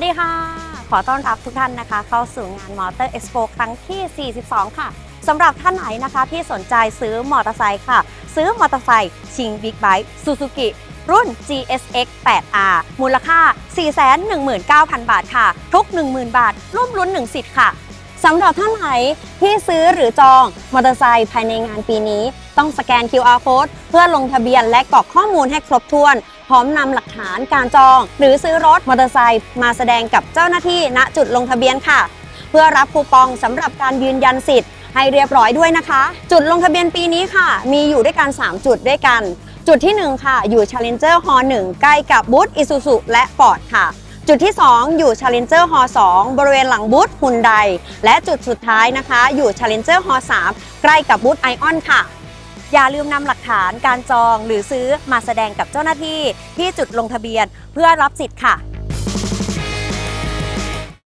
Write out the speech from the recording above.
สดีค่ะ ขอต้อนรับทุกท่านนะคะ เข้าสู่งานมอเตอร์เอ็กซ์โปครั้งที่ 42 ค่ะสำหรับท่านไหนนะคะที่สนใจซื้อมอเตอร์ไซค์ค่ะ ซื้อมอเตอร์ไซค์ชิงบิ๊กไบค์ซูซูกิรุ่น GSX 8R มูลค่า 419,000 บาทค่ะ ทุก 10,000 บาท ร่วมลุ้น 1 สิทธิ์ค่ะ สำหรับท่านไหนที่ซื้อหรือจองมอเตอร์ไซค์ภายในงานปีนี้ ต้องสแกน QR code เพื่อลงทะเบียนและกรอกข้อมูลให้ครบถ้วน พร้อมนำหลักฐานการจอง หรือซื้อรถมอเตอร์ไซค์มาแสดงกับเจ้าหน้าที่ณจุดลงทะเบียนค่ะ เพื่อรับคูปองสำหรับการยืนยันสิทธิ์ให้เรียบร้อยด้วยนะคะ จุดลงทะเบียนปีนี้ค่ะ มีอยู่ด้วยกัน 3 จุดด้วยกัน จุดที่ 1 ค่ะ อยู่ Challenger Hall 1 ใกล้กับบูธ Isuzu และ Ford ค่ะ จุดที่ 2 อยู่ Challenger Hall 2 บริเวณหลังบูธฮุนไดและจุดสุดท้ายนะคะ อยู่ Challenger Hall 3 ใกล้กับบูธไอออนค่ะ อย่าลืมนำหลักฐานการจองหรือซื้อมาแสดงกับเจ้าหน้าที่ที่จุดลงทะเบียนเพื่อรับสิทธิ์ค่ะ